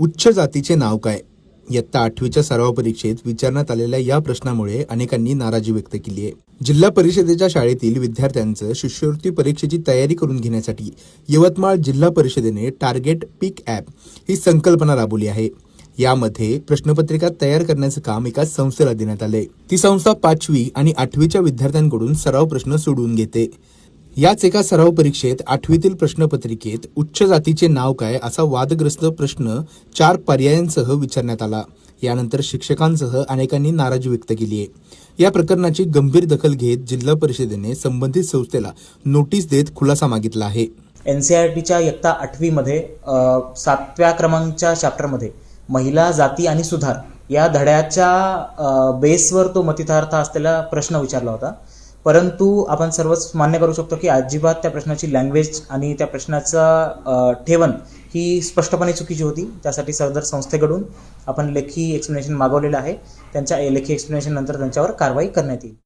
उच्च जातीचे नाव काय? इयत्ता आठवीच्या सराव परीक्षेत विचारण्यात आलेल्या या प्रश्नामुळे अनेकांनी नाराजी व्यक्त केली आहे. जिल्हा परिषदेच्या शाळेतील विद्यार्थ्यांचं शिष्यवृत्ती परीक्षेची तयारी करून घेण्यासाठी यवतमाळ जिल्हा परिषदेने टार्गेट पीक ॲप ही संकल्पना राबवली आहे. यामध्ये प्रश्नपत्रिका तयार करण्याचं काम एका संस्थेला देण्यात आलंय. ती संस्था पाचवी आणि आठवीच्या विद्यार्थ्यांकडून सराव प्रश्न सोडवून घेते. याच एका सराव परीक्षेत आठवीतील प्रश्नपत्रिकेत उच्च जातीचे नाव काय असा वादग्रस्त प्रश्न चार पर्यायांसह विचारण्यात आला. यानंतर शिक्षकांसह अनेकांनी नाराजी व्यक्त केली आहे. या प्रकरणाची गंभीर दखल घेत जिल्हा परिषदेने संबंधित संस्थेला नोटीस देत खुलासा मागितला आहे. एन सी आर टीच्या इयत्ता आठवीमध्ये सातव्या क्रमांकच्या चॅप्टरमध्ये महिला जाती आणि सुधार या धड्याच्या बेसवर तो मतितार्थ असलेला प्रश्न विचारला होता. परंतु आपण सर्वच मान्य करू शकतो की अजिबात त्या प्रश्नाची लँग्वेज आणि त्या प्रश्नाचा ठेवण ही स्पष्टपणे चुकीची होती. त्यासाठी सदर संस्थेकडून आपण लेखी एक्सप्लेनेशन मागवलेलं आहे. त्यांच्या लेखी एक्सप्लेनेशन नंतर त्यांच्यावर कारवाई करण्यात येईल.